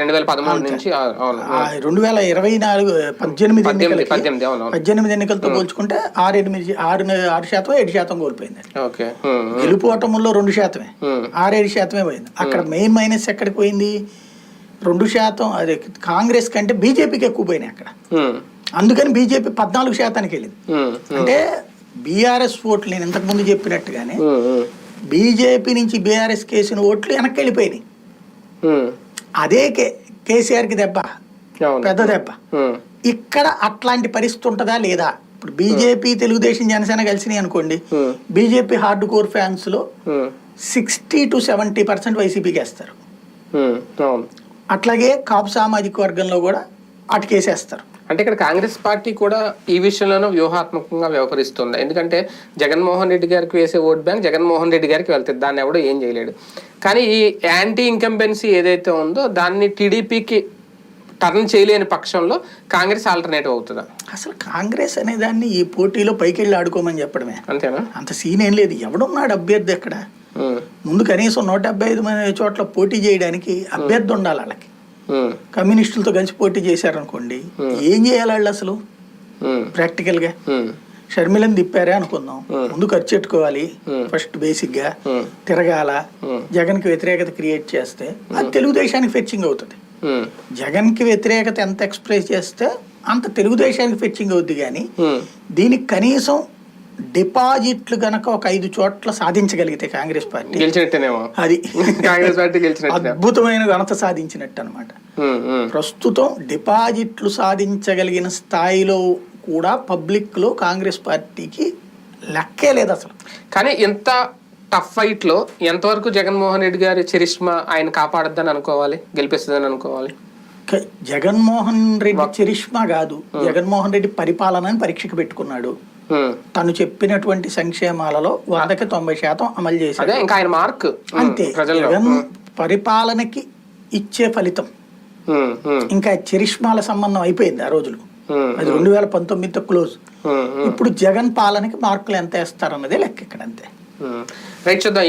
రెండు వేల పదమూడు నుంచి రెండు వేల ఇరవై నాలుగు పద్దెనిమిది పద్దెనిమిది అవును. పద్దెనిమిది ఎన్నికలతో పోల్చుకుంటే ఆరు ఎనిమిది ఆరు ఆరు శాతం ఏడు శాతం కోల్పోయింది ఓకే. గెలుపు ఓటముల్లో రెండు శాతమే. ఉమ్, ఆరేడు శాతమే పోయింది. అక్కడ మెయిన్ మైనస్ ఎక్కడికి పోయింది? రెండు శాతం అదే కాంగ్రెస్ కంటే బీజేపీకి ఎక్కువ పోయినాయి అక్కడ. అందుకని బీజేపీ పద్నాలుగు శాతానికి వెళ్ళింది. అంటే బీఆర్ఎస్ ఓట్లు నేను ఇంతకుముందు చెప్పినట్టుగానే బీజేపీ నుంచి బీఆర్ఎస్ కేసిన ఓట్లు వెనక్కి వెళ్ళిపోయినాయి. అదే కే కేసీఆర్కి దెబ్బ. పెద్ద దెబ్బ. ఇక్కడ అట్లాంటి పరిస్థితి ఉంటుందా లేదా? ఇప్పుడు బీజేపీ తెలుగుదేశం జనసేన కలిసినాయి అనుకోండి. బీజేపీ హార్డ్ కోర్ ఫ్యాన్స్లో um, sixty to seventy percent వైసీపీకి వేస్తారు. అట్లాగే కాపు సామాజిక వర్గంలో కూడా అటుకేసేస్తారు. అంటే ఇక్కడ కాంగ్రెస్ పార్టీ కూడా ఈ విషయంలోనూ వ్యూహాత్మకంగా వ్యవహరిస్తుంది. ఎందుకంటే జగన్మోహన్ రెడ్డి గారికి వేసే ఓట్ బ్యాంక్ జగన్మోహన్ రెడ్డి గారికి వెళ్తుంది దాన్ని ఎవడో ఏం చేయలేడు. కానీ ఈ యాంటీ ఇన్కంబెన్సీ ఏదైతే ఉందో దాన్ని టీడీపీకి టర్న్ చేయలేని పక్షంలో కాంగ్రెస్ ఆల్టర్నేటివ్ అవుతుందా? అసలు కాంగ్రెస్ అనే దాన్ని ఈ పోటీలో పైకి వెళ్ళి ఆడుకోమని చెప్పడమే. అంతేనా? అంత సీన్ ఏం లేదు. ఎవడున్నాడు అభ్యర్థి అక్కడ? ఉమ్, ముందు కనీసం నూట డెబ్బై ఐదు మంది చోట్ల పోటీ చేయడానికి అభ్యర్థి ఉండాలి వాళ్ళకి. కమ్యూనిస్టులతో కలిసి పోటీ చేశారనుకోండి ఏం చేయాలి వాళ్ళు అసలు? ప్రాక్టికల్గా. షర్మిలని తిప్పారే అనుకుందాం. ముందు ఖర్చు పెట్టుకోవాలి. ఫస్ట్ బేసిక్గా తిరగాల. జగన్కి వ్యతిరేకత క్రియేట్ చేస్తే అది తెలుగుదేశానికి ఫెచ్చింగ్ అవుతుంది. జగన్కి వ్యతిరేకత ఎంత ఎక్స్ప్రెస్ చేస్తే అంత తెలుగుదేశానికి ఫెచ్చింగ్ అవుద్ది కానీ దీనికి కనీసం డిపాజిట్లు గనక ఒక ఐదు చోట్ల సాధించగలిగితే కాంగ్రెస్ పార్టీ. గెలిచినట్టేనేమో. అది. కాంగ్రెస్ పార్టీ గెలిచినట్టే. అద్భుతమైన ఘనత సాధించినట్టు అనమాట ప్రస్తుతం డిపాజిట్లు సాధించగలిగిన స్థాయిలో కూడా పబ్లిక్లో కాంగ్రెస్ పార్టీకి లెక్కే లేదు అసలు. కానీ ఎంత టఫ్ ఫైట్లో ఎంతవరకు జగన్మోహన్ రెడ్డి గారి చరిష్మా ఆయన కాపాడద్దని అనుకోవాలి గెలిపిస్తుందని అనుకోవాలి? జగన్మోహన్ రెడ్డి చరిష్మా కాదు జగన్మోహన్ రెడ్డి పరిపాలనని పరీక్షకు పెట్టుకున్నాడు. తను చెప్పినటువంటి సంక్షేమాలలో వందకి తొంభై శాతం అమలు అదే ఇంకా ఆయన మార్క్. అంతే. పరిపాలనకి ఇచ్చే ఫలితం. ఇంకా చరిష్మాల సంబంధం అయిపోయింది ఆ రోజులు. అది రెండు వేల పంతొమ్మిదితో క్లోజ్. ఇప్పుడు జగన్ పాలనకి మార్కులు ఎంత వేస్తారన్నదే లెక్క ఇక్కడ అంతే. రైట్ చూద్దాం